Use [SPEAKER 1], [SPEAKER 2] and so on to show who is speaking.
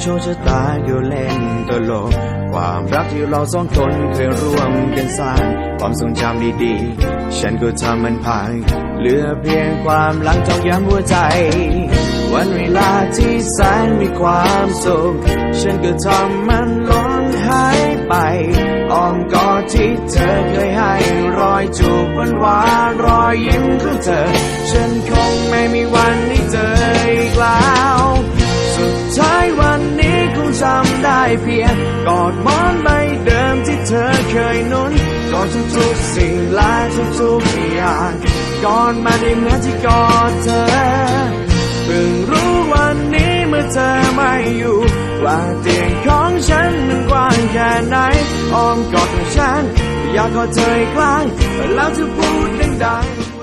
[SPEAKER 1] โชคชะตาก็เล่นตลก ความรักที่เราสองคนเคยร่วมกันสร้าง ความทรงจำดีๆ ฉันก็ทำมันพัง เหลือเพียงความหลังจอกย้ำหัวใจ วันเวลาที่แสนมีความสุข ฉันก็ทำมันล้นหายไปอ้อมกอดที่เธอเคยให้รอยจูบหวานรอยยิ้มของเธอ เพียงกอดหมอนใบเดิมที่เธอเคยนุนกอดทุกๆสิ่งและทุกๆอย่างกอดมาได้เหมือนที่กอดเธอเพิ่งรู้วันนี้เมื่อเธอไม่อยู่ ว่าเตียงของฉันมันกว้างแค่ไหนอ้อมกอดของฉัน อยากกอดเธออีกครั้งแล้วเธอพูดดังๆ